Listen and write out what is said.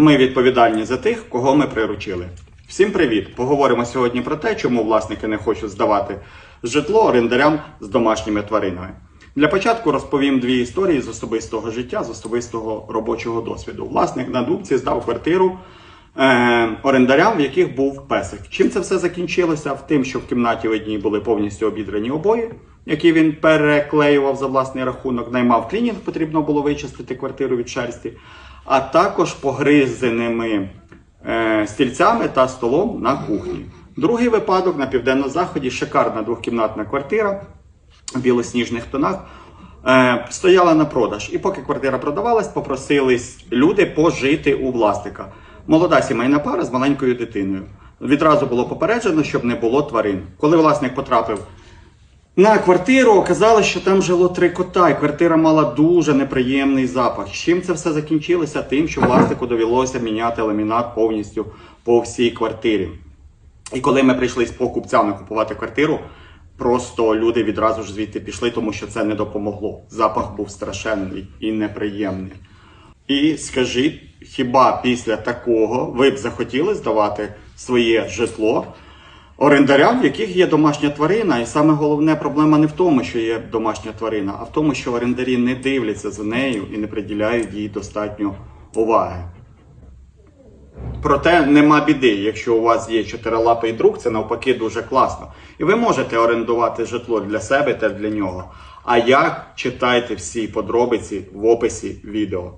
Ми відповідальні за тих, кого ми приручили. Всім привіт! Поговоримо сьогодні про те, чому власники не хочуть здавати житло орендарям з домашніми тваринами. Для початку розповім дві історії з особистого життя, з особистого робочого досвіду. Власник на Дубці здав квартиру е, орендарям, в яких був песик. Чим це все закінчилося? В тим, що в кімнаті в одній були повністю обідрані обої, які він переклеював за власний рахунок, наймав клінінг, потрібно було вичистити квартиру від шерсті, а також погризеними е, стільцями та столом на кухні. Другий випадок на південно-заході шикарна двохкімнатна квартира в білосніжних тонах. Е, стояла на продаж. І поки квартира продавалась, попросились люди пожити у власника. Молода сімейна пара з маленькою дитиною. Відразу було попереджено, щоб не було тварин. Коли власник потрапив на квартиру, оказалось, що там жило три кота, і квартира мала дуже неприємний запах. Чим це все закінчилося? Тим, що власнику довелося міняти ламінат повністю по всій квартирі. І коли ми прийшли з покупцями купувати квартиру, просто люди відразу ж звідти пішли, тому що це не допомогло. Запах був страшенний і неприємний. І скажіть, хіба після такого ви б захотіли здавати своє житло орендарям, в яких є домашня тварина? І саме головне проблема не в тому, що є домашня тварина, а в тому, що орендарі не дивляться за нею і не приділяють їй достатньо уваги. Проте нема біди, якщо у вас є чотирилапий друг, це навпаки дуже класно. І ви можете орендувати житло для себе та для нього. А як читайте всі подробиці в описі відео.